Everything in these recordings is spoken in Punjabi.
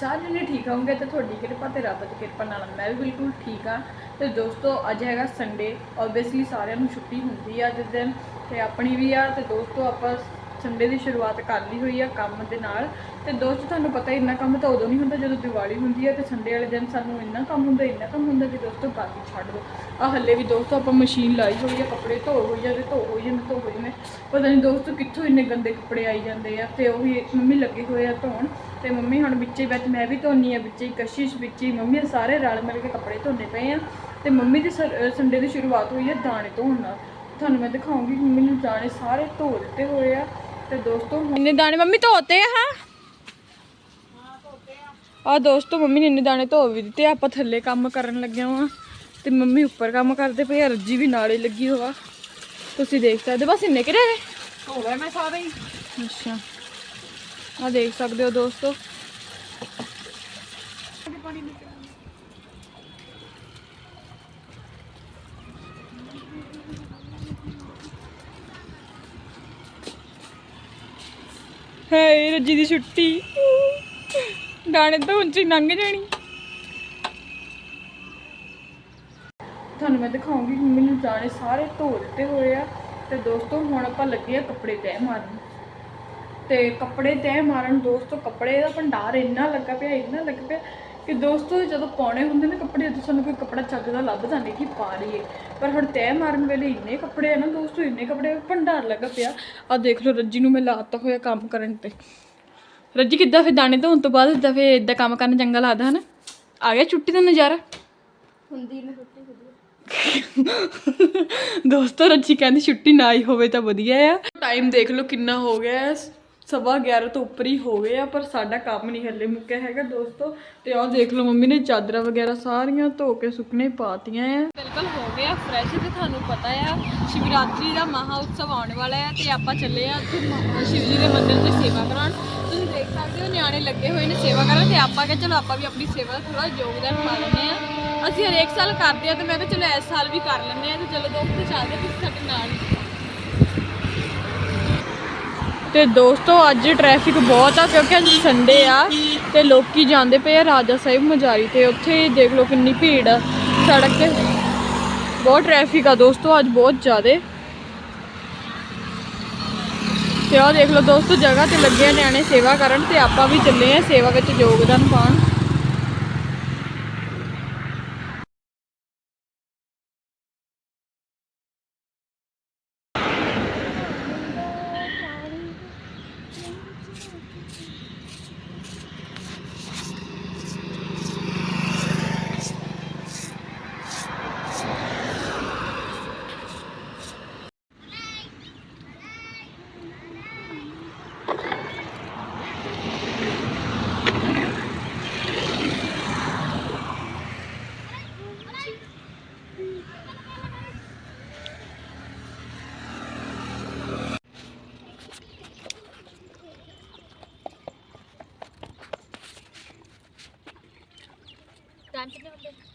ਸਾਰੇ ਜਣੇ ਠੀਕ ਹੋਣਗੇ ਤੇ ਤੁਹਾਡੀ ਕਿਰਪਾ ਤੇ ਰੱਬ ਦੀ ਕਿਰਪਾ ਨਾਲ। ਮੈਂ ਵੀ ਬਿਲਕੁਲ ਠੀਕ ਆ ਤੇ ਦੋਸਤੋ, ਅੱਜ ਹੈਗਾ ਸੰਡੇ ਆਬਵੀਅਸਲੀ ਸਾਰਿਆਂ ਨੂੰ ਛੁੱਟੀ ਹੁੰਦੀ ਆ ਜਿਸ ਦਿਨ ਤੇ ਆਪਣੀ ਵੀ ਆ ਤੇ ਦੋਸਤੋ ਆਪਾਂ ਸੰਡੇ ਦੀ ਸ਼ੁਰੂਆਤ ਕਰ ਲਈ ਹੋਈ ਆ ਕੰਮ ਦੇ ਨਾਲ ਤੇ ਦੋਸਤ, ਤੁਹਾਨੂੰ ਪਤਾ ਇੰਨਾ ਕੰਮ ਤਾਂ ਉਦੋਂ ਨਹੀਂ ਹੁੰਦਾ ਜਦੋਂ ਦੀਵਾਲੀ ਹੁੰਦੀ ਹੈ ਤੇ ਸੰਡੇ ਵਾਲੇ ਦਿਨ ਸਾਨੂੰ ਇੰਨਾ ਕੰਮ ਹੁੰਦਾ, ਇੰਨਾ ਕੰਮ ਹੁੰਦਾ ਕਿ ਦੋਸਤੋ ਬਾਕੀ ਛੱਡ ਦਿਓ ਆ ਹੱਲੇ ਵੀ ਦੋਸਤੋ ਆਪਾਂ ਮਸ਼ੀਨ ਲਾਈ ਹੋਈ ਆ, ਕੱਪੜੇ ਧੋ ਹੋਈ ਆ ਜਾਂਦੇ ਧੋ ਹੋਈ ਜਾਂਦੇ ਧੋ ਹੋਈ ਜਾਂਦੇ ਪਤਾ ਨਹੀਂ ਦੋਸਤੋ ਕਿੱਥੋਂ ਇੰਨੇ ਗੰਦੇ ਕੱਪੜੇ ਆਈ ਜਾਂਦੇ ਆ ਤੇ ਉਹੀ ਮੰਮੀ ਲੱਗੇ ਹੋਏ ਆ ਧੋਣ ਤੇ ਮੰਮੀ ਹੁਣ ਵਿੱਚੇ ਵਿੱਚ ਮੈਂ ਵੀ ਧੋਨੀ ਆ, ਵਿੱਚੇ ਹੀ ਕਸ਼ਿਸ਼, ਵਿੱਚੇ ਹੀ ਮੰਮੀ ਸਾਰੇ ਰਲ ਮਿਲ ਕੇ ਕੱਪੜੇ ਧੋਣੇ ਪਏ ਆ। ਤੇ ਮੰਮੀ ਦੀ ਸੰਡੇ ਦੀ ਸ਼ੁਰੂਆਤ ਹੋਈ ਆ ਦਾਣੇ ਧੋਣ ਨਾਲ। ਤੁਹਾਨੂੰ ਮੈਂ ਦਿਖਾਉਂਗੀ ਮੰਮੀ ਨੂੰ ਦਾਣੇ ਸਾਰੇ ਧੋ ਦਿੱਤੇ ਹੋਏ ਆ। ਦੋਸਤੋ ਇੰਨੇ ਦਾਣੇ ਮੰਮੀ ਧੋਤੇ ਆ ਹਾਂ? ਆ ਦੋਸਤੋ ਮੰਮੀ ਨੇ ਇੰਨੇ ਦਾਣੇ ਧੋ ਵੀ ਦਿੱਤੇ ਆਪਾਂ ਥੱਲੇ ਕੰਮ ਕਰਨ ਲੱਗਿਆ ਵਾਂ ਤੇ ਮੰਮੀ ਉੱਪਰ ਕੰਮ ਕਰਦੇ ਪਏ ਆ। ਰੱਜੀ ਵੀ ਨਾਲੇ ਲੱਗੀ ਹੋਆ। ਤੁਸੀਂ ਦੇਖ ਸਕਦੇ ਬਸ ਇੰਨੇ ਕਿਹੜੇ ਹੋ ਗਿਆ ਮੈਂ ਸਾਰੇ ਹੀ। ਅੱਛਾ। ਆ ਦੇਖ ਸਕਦੇ ਹੋ ਦੋਸਤੋ। ਹੈ ਰੱਜੀ ਦੀ ਛੁੱਟੀ। ਦਾਣੇ ਤਾਂ ਉਂਝ ਲੰਘ ਜਾਣੀ। ਤੁਹਾਨੂੰ ਮੈਂ ਦਿਖਾਉਂਗੀ, ਮੰਮੀ ਨੇ ਦਾਣੇ ਸਾਰੇ ਧੋ ਦਿੱਤੇ ਹੋਏ ਆ। ਤੇ ਦੋਸਤੋ, ਹੁਣ ਆਪਾਂ ਲੱਗੇ ਆ ਕੱਪੜੇ ਤੈਅ ਮਾਰਨ। ਤੇ ਕੱਪੜੇ ਤੈਅ ਮਾਰਨ, ਦੋਸਤੋ, ਕੱਪੜੇ ਦਾ ਭੰਡਾਰ ਇੰਨਾ ਲੱਗਾ ਪਿਆ, ਇੰਨਾ ਲੱਗ ਪਿਆ। ਕਿ ਦੋਸਤੋ ਜਦੋਂ ਪਾਉਣੇ ਹੁੰਦੇ ਨੇ ਕੱਪੜੇ ਉਦੋਂ ਸਾਨੂੰ ਕੋਈ ਕੱਪੜਾ ਚੱਜਦਾ ਲੱਭਦਾ ਨਹੀਂ ਕਿ ਪਾ ਲਈਏ। ਪਰ ਹੁਣ ਤੈਅ ਮਾਰਨ ਵੇਲੇ ਇੰਨੇ ਕੱਪੜੇ ਆ ਨਾ ਦੋਸਤੋ ਇੰਨੇ ਕੱਪੜੇ ਭੰਡਾਰ ਲੱਗਾ ਪਿਆ। ਆ ਦੇਖ ਲਓ ਰੱਜੀ ਨੂੰ ਮੈਂ ਲਾਤਾ ਹੋਇਆ ਕੰਮ ਕਰਨ ਤੇ। ਰੱਜੀ ਕਿੱਦਾਂ ਫਿਰ ਦਾਣੇ ਧੋਣ ਤੋਂ ਬਾਅਦ ਇਦਾਂ ਫਿਰ ਇਦਾਂ ਕੰਮ ਕਰਨਾ ਚੰਗਾ ਲੱਗਦਾ ਹਨਾ? ਆ ਗਿਆ ਛੁੱਟੀ ਦਾ ਨਜ਼ਾਰਾ? ਹੁੰਦੀ ਨੇ ਛੁੱਟੀ ਦੋਸਤੋ ਰੱਜੀ ਕਹਿੰਦੀ ਛੁੱਟੀ ਨਾ ਹੀ ਹੋਵੇ ਤਾਂ ਵਧੀਆ ਆ। ਟਾਈਮ ਦੇਖ ਲਓ ਕਿੰਨਾ ਹੋ ਗਿਆ। ਸਵਾ 11 ਤੋਂ ਉੱਪਰ ਹੀ ਹੋ ਗਏ ਆ, ਪਰ ਸਾਡਾ ਕੰਮ ਨਹੀਂ ਹੱਲੇ ਮੁੱਕਿਆ ਹੈਗਾ ਦੋਸਤੋ। ਤੇ ਆਓ ਦੇਖ ਲਓ ਮੰਮੀ ਨੇ ਚਾਦਰਾਂ ਵਗੈਰਾ ਸਾਰੀਆਂ ਧੋ ਕੇ ਸੁੱਕਣੇ ਪਾਤੀਆਂ ਆ। ਬਿਲਕੁਲ ਹੋ ਗਿਆ ਫਰੈਸ਼ ਤੇ ਤੁਹਾਨੂੰ ਪਤਾ ਆ, ਸ਼ਿਵਰਾਤਰੀ ਦਾ ਮਹਾ ਉਤਸਵ ਆਉਣ ਵਾਲਾ ਹੈ ਤੇ ਆਪਾਂ ਚੱਲੇ ਆ ਉੱਥੇ ਮ- ਸ਼ਿਵ ਜੀ ਦੇ ਮੰਦਿਰ 'ਚ ਸੇਵਾ ਕਰਾਉਣ। ਤੁਸੀਂ ਦੇਖ ਸਕਦੇ ਹੋ ਨਿਆਣੇ ਲੱਗੇ ਹੋਏ ਨੇ ਸੇਵਾ ਕਰਨ ਤੇ ਆਪਾਂ ਕਿ ਚਲੋ ਆਪਾਂ ਵੀ ਆਪਣੀ ਸੇਵਾ ਦਾ ਥੋੜਾ ਯੋਗਦਾਨ ਪਾ ਲੈਂਦੇ ਆ। ਅਸੀਂ ਹਰੇਕ ਸਾਲ ਕਰਦੇ ਆ ਤੇ ਮੈਂ ਕਿਹਾ ਚਲੋ ਇਸ ਸਾਲ ਵੀ ਕਰ ਲੈਂਦੇ ਆ ਤੇ ਚਲੋ ਦੋਸਤੋ ਚੱਲਦੇ ਤੁਸੀਂ ਸਾਡੇ ਨਾਲ। ਤੇ ਦੋਸਤੋ, ਅੱਜ ਟ੍ਰੈਫਿਕ ਬਹੁਤ ਆ, ਕਿਉਂਕਿ ਅੱਜ ਸੰਡੇ ਆ ਤੇ ਲੋਕੀ ਜਾਂਦੇ ਪਏ ਆ ਰਾਜਾ ਸਾਹਿਬ ਮਜਾਰੀ ਤੇ। ਉੱਥੇ ਦੇਖ ਲਓ ਕਿੰਨੀ ਭੀੜ ਆ ਸੜਕ ਤੇ। ਬਹੁਤ ਟ੍ਰੈਫਿਕ ਆ ਦੋਸਤੋ, ਅੱਜ ਬਹੁਤ ਜ਼ਿਆਦੇ। ਤੇ ਆਹ ਦੇਖ ਲਓ ਦੋਸਤੋ, ਜਗ੍ਹਾ ਤੇ ਲੱਗੇ ਆ ਨਿਆਣੇ ਸੇਵਾ ਕਰਨ ਤੇ ਆਪਾਂ ਵੀ ਚੱਲੇ ਆ ਸੇਵਾ ਵਿੱਚ ਯੋਗਦਾਨ ਪਾਉਣ। ¿Qué es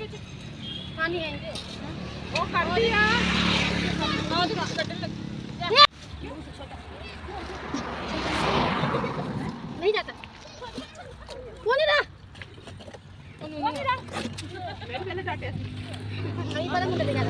ਹਾਂਜੀ ਹੈਂਗੇ ਉਹ ਕਰਦੀ ਆ। ਉਹ ਦੀ ਬਸ ਕੱਢਣ ਲੱਗੀ। ਨਹੀਂ ਜਾਂਦਾ। ਕੋਨੇ ਦਾ ਉਹਨੂੰ ਨਹੀਂ ਮੇਰੇ ਪਹਿਲੇ ਡਾਟਿਆ ਸੀ ਨਹੀਂ ਪਹਿਲੇ ਮੁੰਡੇ ਦੇ ਗਿਆ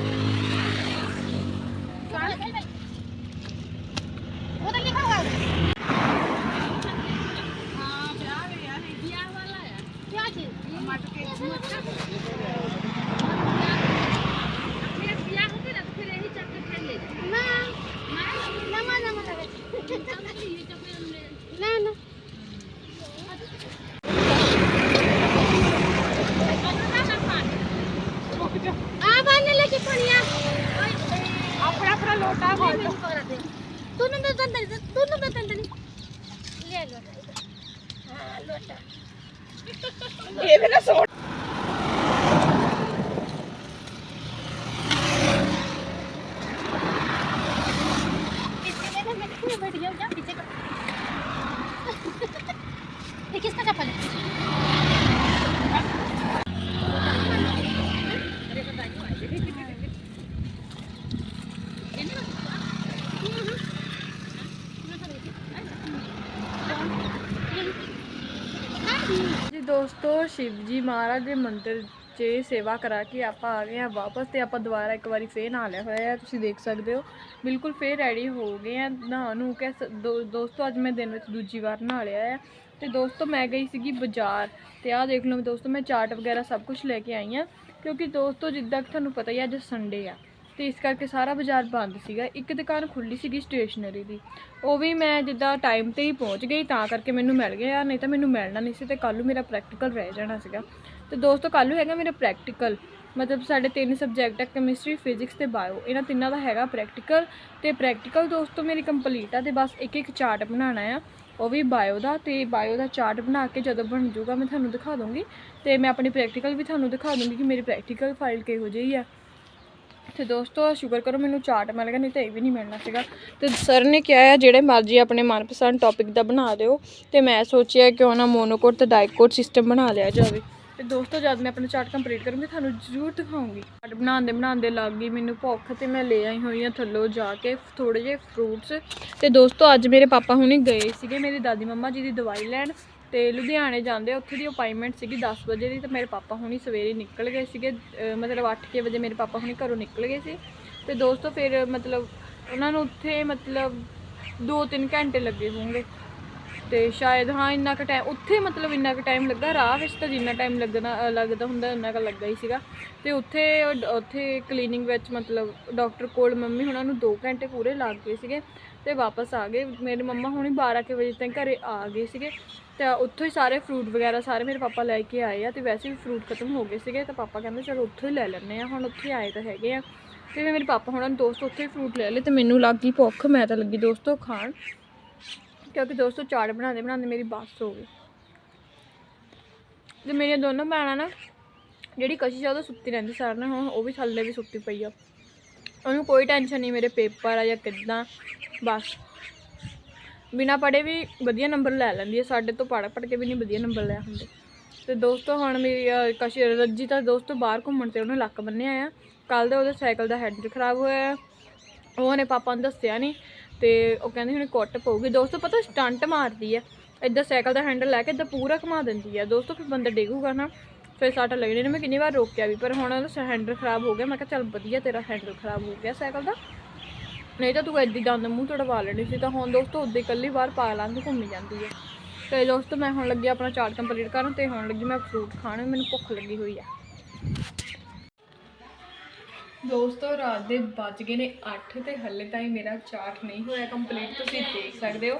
ਦੋਸਤੋ ਸ਼ਿਵ ਜੀ ਮਹਾਰਾਜ ਦੇ ਮੰਦਿਰ 'ਚ ਸੇਵਾ ਕਰਾ ਕੇ ਆਪਾਂ ਆ ਗਏ ਆ ਵਾਪਸ ਤੇ ਆਪਾਂ ਦੁਬਾਰਾ ਇੱਕ ਵਾਰੀ ਫੇਰ ਨਹਾ ਲਿਆ ਹੋਇਆ ਹੈ। ਤੁਸੀਂ ਦੇਖ ਸਕਦੇ ਹੋ, ਬਿਲਕੁਲ ਫੇਰ ਰੈਡੀ ਹੋ ਗਏ ਆ ਨਹਾ ਨੂੰ। ਕੇ ਸ- ਦੋ- ਦੋਸਤੋ, ਅੱਜ ਮੈਂ ਦਿਨ ਵਿੱਚ ਦੂਜੀ ਵਾਰ ਨਹਾ ਲਿਆ ਹੈ। ਤੇ ਦੋਸਤੋ, ਮੈਂ ਗਈ ਸੀਗੀ ਬਾਜ਼ਾਰ ਤੇ ਆਹ ਦੇਖ ਲਓ ਦੋਸਤੋ, ਮੈਂ ਚਾਟ ਵਗੈਰਾ ਸਭ ਕੁਝ ਲੈ ਕੇ ਆਈ ਆ ਕਿਉਂਕਿ ਦੋਸਤੋ, ਜਿੱਦਾਂ ਕਿ ਤੁਹਾਨੂੰ ਪਤਾ ਹੀ ਹੈ, ਅੱਜ ਸੰਡੇ ਆ। ਤੇ ਇਸ ਕਰਕੇ ਸਾਰਾ ਬਾਜ਼ਾਰ ਬੰਦ ਸੀਗਾ। ਇੱਕ ਦੁਕਾਨ ਖੁੱਲੀ ਸੀਗੀ ਸਟੇਸ਼ਨਰੀ ਦੀ। ਉਹ ਵੀ ਮੈਂ ਜਿੱਦਾਂ ਟਾਈਮ ਤੇ ਹੀ ਪਹੁੰਚ ਗਈ, ਤਾਂ ਕਰਕੇ ਮੈਨੂੰ ਮਿਲ ਗਿਆ ਨਹੀਂ ਤਾਂ ਮੈਨੂੰ ਮਿਲਣਾ ਨਹੀਂ ਸੀ ਤੇ ਕੱਲ੍ਹ ਨੂੰ ਮੇਰਾ ਪ੍ਰੈਕਟੀਕਲ ਰਹਿ ਜਾਣਾ ਸੀਗਾ। ਤੇ ਦੋਸਤੋ, ਕੱਲ੍ਹ ਨੂੰ ਹੈਗਾ ਮੇਰਾ ਪ੍ਰੈਕਟੀਕਲ ਮਤਲਬ ਸਾਡੇ ਤਿੰਨ ਸਬਜੈਕਟ ਆ ਕੈਮਿਸਟਰੀ ਫਿਜ਼ਿਕਸ ਤੇ ਬਾਇਓ ਇਹਨਾਂ ਤਿੰਨਾਂ ਦਾ ਹੈਗਾ ਪ੍ਰੈਕਟੀਕਲ ਤੇ ਪ੍ਰੈਕਟੀਕਲ ਦੋਸਤੋ, ਮੇਰੀ ਕੰਪਲੀਟ ਆ ਤੇ ਬਸ ਇੱਕ ਇੱਕ ਚਾਰਟ ਬਣਾਉਣਾ ਆ। ਉਹ ਵੀ ਬਾਇਓ ਦਾ ਤੇ ਬਾਇਓ ਦਾ ਚਾਰਟ ਬਣਾ ਕੇ ਜਦੋਂ ਬਣ ਜਾਊਗਾ ਮੈਂ ਤੁਹਾਨੂੰ ਦਿਖਾ ਦੂੰਗੀ ਤੇ ਮੈਂ ਆਪਣੀ ਪ੍ਰੈਕਟੀਕਲ ਵੀ ਤੁਹਾਨੂੰ ਦਿਖਾ ਦੂੰਗੀ ਕਿ ਮੇਰੀ ਪ੍ਰੈਕਟੀਕਲ ਫਾਈਲ ਕਿਹੋ ਜਿਹੀ ਆ। ਤੇ ਦੋਸਤੋ ਸ਼ੁਕਰ ਕਰੋ, ਮੈਨੂੰ ਚਾਰਟ ਮਿਲ ਗਿਆ, ਨਹੀਂ ਤਾਂ ਇਹ ਵੀ ਨਹੀਂ ਮਿਲਣਾ ਸੀਗਾ। ਤੇ ਸਰ ਨੇ ਕਿਹਾ ਹੈ, ਜਿਹੜੇ ਮਰਜ਼ੀ ਆਪਣੇ ਮਨਪਸੰਦ ਟੌਪਿਕ ਦਾ ਬਣਾ ਦਿਓ। ਤੇ ਮੈਂ ਸੋਚਿਆ ਕਿਉਂ ਨਾ ਮੋਨੋਕੋਟ ਤੇ ਡਾਈਕੋਟ ਸਿਸਟਮ ਬਣਾ ਲਿਆ ਜਾਵੇ। ਤੇ ਦੋਸਤੋ, ਜਦ ਮੈਂ ਆਪਣਾ ਚਾਰਟ ਕੰਪਲੀਟ ਕਰੂੰਗੀ, ਤੁਹਾਨੂੰ ਜ਼ਰੂਰ ਦਿਖਾਉਂਗੀ। ਚਾਰਟ ਬਣਾਉਂਦੇ ਬਣਾਉਂਦੇ ਲੱਗ ਗਈ ਮੈਨੂੰ ਭੁੱਖ ਤੇ ਮੈਂ ਲੈ ਆਈ ਹੋਈ ਹਾਂ ਥੱਲੋਂ ਜਾ ਕੇ ਥੋੜੇ ਜਿਹੇ ਫਰੂਟਸ ਤੇ ਦੋਸਤੋ, ਅੱਜ ਮੇਰੇ ਪਾਪਾ ਹੁਣੀ ਗਏ ਸੀਗੇ, ਮੇਰੀ ਦਾਦੀ ਮੰਮਾ ਜੀ ਦੀ ਦਵਾਈ ਲੈਣ। ਤੇ ਲੁਧਿਆਣੇ ਜਾਂਦੇ ਆ, ਉੱਥੇ ਦੀ ਅਪਾਇੰਟਮੈਂਟ ਸੀਗੀ 10 ਵਜੇ ਦੀ ਤੇ ਮੇਰੇ ਪਾਪਾ ਹੁਣੀ ਸਵੇਰੇ ਨਿਕਲ ਗਏ ਸੀਗੇ ਅਹ ਮਤਲਬ 8:00 ਵਜੇ ਮੇਰੇ ਪਾਪਾ ਹੁਣੀ ਘਰੋਂ ਨਿਕਲ ਗਏ ਸੀ ਤੇ ਦੋਸਤੋ ਫਿਰ ਮਤਲਬ ਉਹਨਾਂ ਨੂੰ ਉੱਥੇ ਮਤਲਬ 2-3 ਘੰਟੇ ਲੱਗੇ ਹੋਣਗੇ ਤੇ ਸ਼ਾਇਦ ਹਾਂ ਇੰਨਾ ਕੁ ਟਾਈਮ ਉੱਥੇ ਮਤਲਬ ਇੰਨਾ ਕੁ ਟਾਈਮ ਲੱਗਾ ਰਾਹ ਵਿੱਚ ਤਾਂ ਜਿੰਨਾ ਟਾਈਮ ਲੱਗਣਾ ਲੱਗਦਾ ਹੁੰਦਾ ਇੰਨਾ ਕੁ ਲੱਗਾ ਹੀ ਸੀਗਾ ਤੇ ਉੱਥੇ ਉੱਥੇ ਕਲੀਨਿੰਗ ਵਿੱਚ ਮਤਲਬ ਡਾਕਟਰ ਕੋਲ ਮੰਮੀ ਹੁਣਾਂ ਨੂੰ 2 ਘੰਟੇ ਪੂਰੇ ਲੱਗ ਗਏ ਸੀਗੇ ਤੇ ਵਾਪਸ ਆ ਗਏ ਮੇਰੇ ਮੰਮਾ ਹੁਣੀ 12 ਕੁ ਵਜੇ ਤੱਕ ਘਰੇ ਆ ਗਏ ਸੀਗੇ ਤਾਂ ਉੱਥੋਂ ਹੀ ਸਾਰੇ ਫਰੂਟ ਵਗੈਰਾ ਸਾਰੇ ਮੇਰੇ ਪਾਪਾ ਲੈ ਕੇ ਆਏ ਆ ਤੇ ਵੈਸੇ ਵੀ ਫਰੂਟ ਖਤਮ ਹੋ ਗਏ ਸੀਗੇ ਤਾਂ ਪਾਪਾ ਕਹਿੰਦੇ ਚਲੋ ਉੱਥੋਂ ਹੀ ਲੈ ਲੈਂਦੇ ਆ, ਹੁਣ ਉੱਥੇ ਆਏ ਤਾਂ ਹੈਗੇ ਆ। ਤੇ ਫਿਰ ਮੇਰੇ ਪਾਪਾ ਹੁਣਾਂ ਨੇ ਦੋਸਤ ਉੱਥੇ ਹੀ ਫਰੂਟ ਲੈ ਲਏ ਤੇ ਮੈਨੂੰ ਲੱਗ ਗਈ ਭੁੱਖ, ਮੈਂ ਤਾਂ ਲੱਗੀ ਦੋਸਤੋ ਖਾਣ ਕਿਉਂਕਿ ਦੋਸਤੋ ਚਾਟ ਬਣਾਉਂਦੇ ਬਣਾਉਂਦੇ ਮੇਰੀ ਬੱਸ ਹੋ ਗਈ। ਤੇ ਮੇਰੀਆਂ ਦੋਨੋਂ ਭੈਣਾਂ ਨਾ ਜਿਹੜੀ ਕਸ਼ਿਸ਼ ਆ ਉਹ ਸੁੱਤੀ ਰਹਿੰਦੀ ਸਾਰਾ ਦਿਨ ਹੁਣ ਉਹ ਵੀ ਥੱਲੇ ਵੀ ਸੁੱਤੀ ਪਈ ਆ। ਉਹਨੂੰ ਕੋਈ ਟੈਨਸ਼ਨ ਨਹੀਂ, ਮੇਰੇ ਪੇਪਰ ਆ ਜਾਂ ਕਿੱਦਾਂ, ਬਸ। ਬਿਨਾ ਪੜ੍ਹੇ ਵੀ ਵਧੀਆ ਨੰਬਰ ਲੈ ਲੈਂਦੀ ਹੈ ਸਾਡੇ ਤੋਂ ਪੜ੍ਹ ਪੜ੍ਹ ਕੇ ਵੀ ਨਹੀਂ ਵਧੀਆ ਨੰਬਰ ਲੈ ਹੁੰਦੇ। ਤੇ ਦੋਸਤੋ ਹੁਣ ਮੇਰੀ ਅਹ, ਕਸ਼ ਰੱਜੀ ਤਾਂ ਦੋਸਤੋ ਬਾਹਰ ਘੁੰਮਣ ਤੇ ਉਹਨੇ ਲੱਕ ਬੰਨਿਆ ਆ। ਕੱਲ ਦਾ ਉਹਦੇ ਸਾਈਕਲ ਦਾ ਹੈਂਡਲ ਖਰਾਬ ਹੋਇਆ ਉਹਨੇ ਪਾਪਾ ਨੂੰ ਦੱਸਿਆ ਨਹੀਂ ਤੇ ਉਹ ਕਹਿੰਦੇ ਹੁਣ ਕੁੱਟ ਪਊਗੀ। ਦੋਸਤੋ ਪਤਾ ਸਟੰਟ ਮਾਰਦੀ ਆ। ਇੱਦਾਂ ਸਾਈਕਲ ਦਾ ਹੈਂਡਲ ਲੈ ਕੇ ਇੱਦਾਂ ਪੂਰਾ ਘੁਮਾ ਦਿੰਦੀ ਆ। ਦੋਸਤੋ ਫਿਰ ਬੰਦਾ ਡੇਗੂਗਾ ਨਾ ਫਿਰ ਸੱਟ ਲੱਗਣੀ ਨੇ। ਮੈਂ ਕਿੰਨੀ ਵਾਰ ਰੋਕਿਆ ਵੀ ਪਰ ਹੁਣ ਉਹਦਾ ਹੈਂਡਲ ਖਰਾਬ ਹੋ ਗਿਆ। ਮੈਂ ਕਿਹਾ ਚੱਲ ਵਧੀਆ ਤੇਰਾ ਹੈਂਡਲ ਖਰਾਬ ਹੋ ਗਿਆ ਸਾਈਕਲ ਦਾ। ਨਹੀਂ ਤਾਂ ਤੂੰ ਐਡੀ ਦੰਦ ਮੂੰਹ ਤੜਵਾ ਲੈਣੀ ਸੀ ਤਾਂ ਹੁਣ ਦੋਸਤੋ ਉੱਦੇ ਇਕੱਲੀ ਬਾਹਰ ਪਾਗਲਾਂ ਦੀ ਘੁੰਮੀ ਜਾਂਦੀ ਹੈ। ਤੇ ਦੋਸਤੋ ਮੈਂ ਹੁਣ ਲੱਗੀ ਆਪਣਾ ਚਾਰਟ ਕੰਪਲੀਟ ਕਰਨ ਤੇ ਹੁਣ ਲੱਗੀ ਮੈਂ ਫਰੂਟ ਖਾਣ, ਮੈਨੂੰ ਭੁੱਖ ਲੱਗੀ ਹੋਈ ਆ। ਦੋਸਤੋ, ਰਾਤ ਦੇ ਵੱਜ ਗਏ ਨੇ 8 ਤੇ ਹੱਲੇ ਤਾਈਂ ਮੇਰਾ ਚਾਰਟ ਨਹੀਂ ਹੋਇਆ ਕੰਪਲੀਟ ਤੁਸੀਂ ਦੇਖ ਸਕਦੇ ਹੋ।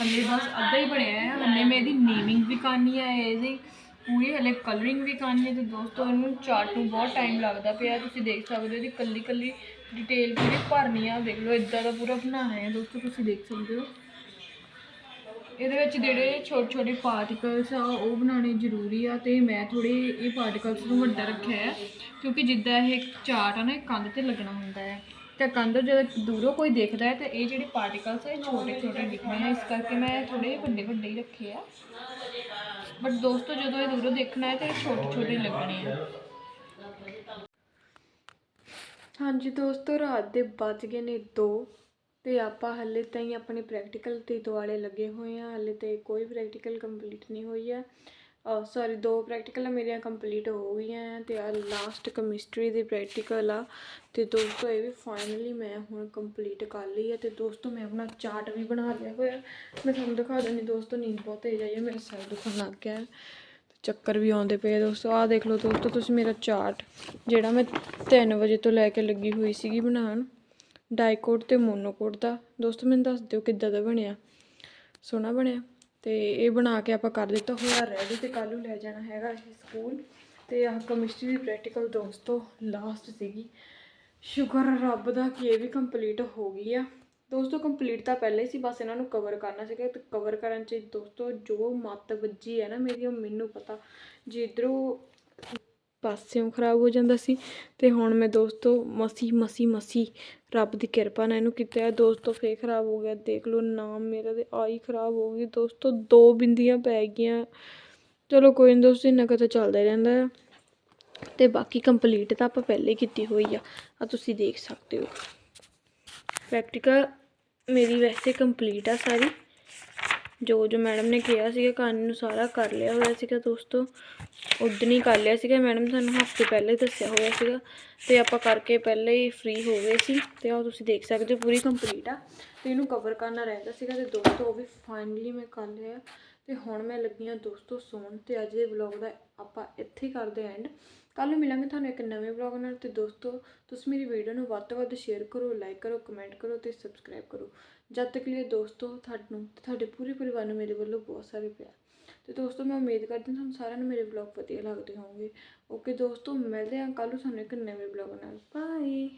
ਹੱਲੇ ਬਸ ਅੱਧਾ ਹੀ ਬਣਿਆ ਹੈ, ਹੱਲੇ ਮੈਂ ਇਹਦੀ ਨੇਮਿੰਗ ਵੀ ਕਰਨੀ ਹੈ, ਇਹਦੀ ਪੂਰੀ ਹਲੇ ਕਲਰਿੰਗ ਵੀ ਕਰਨੀ ਹੈ ਤੇ ਦੋਸਤੋ ਇਹਨੂੰ ਚਾਰਟ ਨੂੰ ਬਹੁਤ ਟਾਈਮ ਲੱਗਦਾ ਪਿਆ, ਤੁਸੀਂ ਦੇਖ ਸਕਦੇ ਹੋ ਇਹਦੀ ਕੱਲੀ ਕੱਲੀ ਡਿਟੇਲ ਪੂਰੀ ਭਰਨੀ ਆ, ਦੇਖ ਲਓ ਇਦਾਂ ਦਾ ਪੂਰਾ ਬਣਾਉਣਾ ਹੈ ਦੋਸਤੋ, ਤੁਸੀਂ ਦੇਖ ਸਕਦੇ ਹੋ। ਇਹਦੇ ਵਿੱਚ ਜਿਹੜੇ ਛੋਟੇ ਛੋਟੇ ਪਾਰਟੀਕਲਸ ਆ, ਉਹ ਬਣਾਉਣੇ ਜ਼ਰੂਰੀ ਆ ਤੇ ਮੈਂ ਥੋੜੇ ਇਹ ਪਾਰਟੀਕਲਸ ਨੂੰ ਵੱਡਾ ਰੱਖਿਆ ਹੈ ਕਿਉਂਕਿ ਜਿੱਦਾਂ ਇਹ ਚਾਰਟ ਆ ਨਾ, ਇਹ ਕੰਧ ਤੇ ਲੱਗਣਾ ਹੁੰਦਾ ਹੈ ਤਾਂ ਕੰਧ ਜਦੋਂ ਦੂਰੋਂ ਕੋਈ ਦੇਖਦਾ ਹੈ, ਤੇ ਇਹ ਜਿਹੜੇ ਪਾਰਟੀਕਲਸ ਆ, ਇਹ ਛੋਟੇ ਛੋਟੇ ਦਿਖਣੇ ਆ ਇਸ ਕਰਕੇ ਮੈਂ ਥੋੜੇ ਵੱਡੇ ਵੱਡੇ ਹੀ ਰੱਖੇ ਆ। ਬਟ ਦੋਸਤੋ, ਜਦੋਂ ਇਹ ਦੂਰੋਂ ਦੇਖਣਾ ਹੈ, ਤਾਂ ਇਹ ਛੋਟੇ ਛੋਟੇ ਲੱਗਣੇ ਆ। ਹਾਂਜੀ ਦੋਸਤੋ, ਰਾਤ ਦੇ ਵੱਜ ਗਏ ਨੇ 2 ਤੇ ਆਪਾਂ ਹੱਲੇ ਤਾਈਂ ਆਪਣੇ ਪ੍ਰੈਕਟੀਕਲ ਤੇ ਦੁਆਲੇ ਲੱਗੇ ਹੋਏ ਆ ਹੱਲੇ ਤੇ ਕੋਈ ਪ੍ਰੈਕਟੀਕਲ ਕੰਪਲੀਟ ਨਹੀਂ ਹੋਈ ਆ ਸੌਰੀ ਦੋ ਪ੍ਰੈਕਟੀਕਲ ਮੇਰੀਆਂ ਕੰਪਲੀਟ ਹੋ ਗਈਆਂ ਆ ਤੇ ਆ ਲਾਸਟ ਕੈਮਿਸਟਰੀ ਦੀ ਪ੍ਰੈਕਟੀਕਲ ਆ। ਤੇ ਦੋਸਤੋ, ਇਹ ਵੀ ਫਾਈਨਲੀ ਮੈਂ ਹੁਣ ਕੰਪਲੀਟ ਕਰ ਲਈ ਹੈ ਤੇ ਦੋਸਤੋ, ਮੈਂ ਆਪਣਾ ਚਾਰਟ ਵੀ ਬਣਾ ਲਿਆ ਹੋਇਆ। ਮੈਂ ਤੁਹਾਨੂੰ ਦਿਖਾ ਦਿੰਦੀ ਦੋਸਤੋ, ਨੀਂਦ ਬਹੁਤ ਤੇਜ਼ ਆਈ ਹੈ, ਮੇਰੇ ਸਿਰ ਦੁਖਣ ਲੱਗ ਗਿਆ ਚੱਕਰ ਵੀ ਆਉਂਦੇ ਪਏ ਦੋਸਤੋ। ਆਹ ਦੇਖ ਲਓ ਦੋਸਤੋ, ਤੁਸੀਂ ਮੇਰਾ ਚਾਰਟ, ਜਿਹੜਾ ਮੈਂ 3 ਵਜੇ ਤੋਂ ਲੈ ਕੇ ਲੱਗੀ ਹੋਈ ਸੀਗੀ ਬਣਾਉਣ। ਡਾਈਕੋਟ ਤੇ ਮੋਨੋਕੋਟ ਦਾ। ਦੋਸਤੋ, ਮੈਨੂੰ ਦੱਸ ਦਿਓ ਕਿੱਦਾਂ ਦਾ ਬਣਿਆ। ਸੋਹਣਾ ਬਣਿਆ। ਤੇ ਇਹ ਬਣਾ ਕੇ ਆਪਾਂ ਕਰ ਦਿੱਤਾ। ਹੋਇਆ ਰੈਡੀ ਤੇ ਕੱਲ੍ਹ ਨੂੰ ਲੈ ਜਾਣਾ ਹੈਗਾ ਇਹ ਸਕੂਲ। ਤੇ ਆਹ ਕੈਮਿਸਟਰੀ ਦੀ ਪ੍ਰੈਕਟੀਕਲ ਦੋਸਤੋ ਲਾਸਟ ਸੀਗੀ। ਸ਼ੁਕਰ ਰੱਬ ਦਾ ਕਿ ਇਹ ਵੀ ਕੰਪਲੀਟ ਹੋ ਗਈ ਆ। ਦੋਸਤੋ ਕੰਪਲੀਟ ਤਾਂ ਪਹਿਲੇ ਸੀ, ਬਸ ਇਹਨਾਂ ਨੂੰ ਕਵਰ ਕਰਨਾ ਸੀਗਾ। ਤੇ ਕਵਰ ਕਰਨ ਚ ਦੋਸਤੋ ਜੋ ਮੱਤ ਵੱਜੀ ਹੈ ਨਾ ਮੇਰੀ, ਉਹ ਮੈਨੂੰ ਪਤਾ। ਜੇ ਇਧਰੋਂ ਪਾਸਿਓਂ ਖਰਾਬ ਹੋ ਜਾਂਦਾ ਸੀ, ਤੇ ਹੁਣ ਮੈਂ ਦੋਸਤੋ ਮਸੀ ਮਸੀ ਮਸੀ, ਰੱਬ ਦੀ ਕਿਰਪਾ ਨਾਲ ਇਹਨੂੰ ਕੀਤਾ ਹੈ। ਦੋਸਤੋ ਫੇਰ ਖਰਾਬ ਹੋ ਗਿਆ, ਦੇਖ ਲਓ ਨਾਮ ਮੇਰਾ ਤੇ ਆਈ ਖਰਾਬ ਹੋ ਗਈ ਦੋਸਤੋ ਦੋ ਬਿੰਦੀਆਂ ਪੈ ਗਈਆਂ। ਚਲੋ ਕੋਈ ਨਹੀਂ ਦੋਸਤੋ, ਇੰਨਾ ਕੁ ਤਾਂ ਚੱਲਦਾ ਹੀ ਰਹਿੰਦਾ ਆ। ਤੇ ਬਾਕੀ ਕੰਪਲੀਟ ਤਾਂ ਆਪਾਂ ਪਹਿਲੇ ਹੀ ਕੀਤੀ ਹੋਈ ਆ। ਆ ਤੁਸੀਂ ਦੇਖ ਸਕਦੇ ਹੋ। ਪ੍ਰੈਕਟੀਕਲ ਮੇਰੀ ਵੈਸੇ ਕੰਪਲੀਟ ਆ ਸਾਰੀ। ਜੋ ਜੋ ਮੈਡਮ ਨੇ ਕਿਹਾ ਸੀਗਾ ਕਹਾਣੀ ਨੂੰ ਸਾਰਾ ਕਰ ਲਿਆ ਹੋਇਆ ਸੀਗਾ ਦੋਸਤੋ। ਉਦਣ ਹੀ ਕਰ ਲਿਆ ਸੀਗਾ ਮੈਡਮ ਸਾਨੂੰ ਹਫ਼ਤੇ ਪਹਿਲੇ ਹੀ ਦੱਸਿਆ ਹੋਇਆ ਸੀਗਾ। ਤੇ ਆਪਾਂ ਕਰਕੇ ਪਹਿਲੇ ਹੀ ਫ੍ਰੀ ਹੋ ਗਏ ਸੀ। ਤੇ ਆਹ ਤੁਸੀਂ ਦੇਖ ਸਕਦੇ ਹੋ, ਪੂਰੀ ਕੰਪਲੀਟ ਆ। ਤੇ ਇਹਨੂੰ ਕਵਰ ਕਰਨਾ ਰਹਿੰਦਾ ਸੀਗਾ ਤੇ ਦੋਸਤੋ, ਉਹ ਵੀ ਫਾਈਨਲੀ ਮੈਂ ਕਰ ਲਿਆ। ਤੇ ਹੁਣ ਮੈਂ ਲੱਗੀ ਹਾਂ ਦੋਸਤੋ ਸੌਣ ਤੇ ਅੱਜ ਦੇ ਵਲੌਗ ਦਾ ਆਪਾਂ ਇੱਥੇ ਹੀ ਕਰਦੇ ਐਂਡ ਕੱਲ ਨੂੰ ਮਿਲਾਂਗੇ ਤੁਹਾਨੂੰ ਇੱਕ ਨਵੇਂ ਵਲੌਗ ਨਾਲ ਤੇ ਦੋਸਤੋ ਤੁਸੀਂ ਮੇਰੀ ਵੀਡੀਓ ਨੂੰ ਵੱਧ ਤੋਂ ਵੱਧ ਸ਼ੇਅਰ ਕਰੋ ਲਾਈਕ ਕਰੋ ਕਮੈਂਟ ਕਰੋ ਤੇ ਸਬਸਕ੍ਰਾਈਬ ਕਰੋ। ਜਦ ਤੱਕ ਲਈ ਦੋਸਤੋ ਤੁਹਾਨੂੰ ਤੇ ਤੁਹਾਡੇ ਪੂਰੇ ਪਰਿਵਾਰ ਨੂੰ ਮੇਰੇ ਵੱਲੋਂ ਬਹੁਤ ਸਾਰੇ ਪਿਆਰ। ਤੇ ਦੋਸਤੋ ਮੈਂ ਉਮੀਦ ਕਰਦੀ ਹਾਂ ਤੁਹਾਨੂੰ ਸਾਰਿਆਂ ਨੂੰ ਮੇਰੇ ਵਲੌਗ ਵਧੀਆ ਲੱਗਦੇ ਹੋਣਗੇ। ਓਕੇ ਦੋਸਤੋ ਮਿਲਦੇ ਹਾਂ ਕੱਲ ਨੂੰ ਤੁਹਾਨੂੰ ਇੱਕ ਨਵੇਂ ਵਲੌਗ ਨਾਲ। ਬਾਏ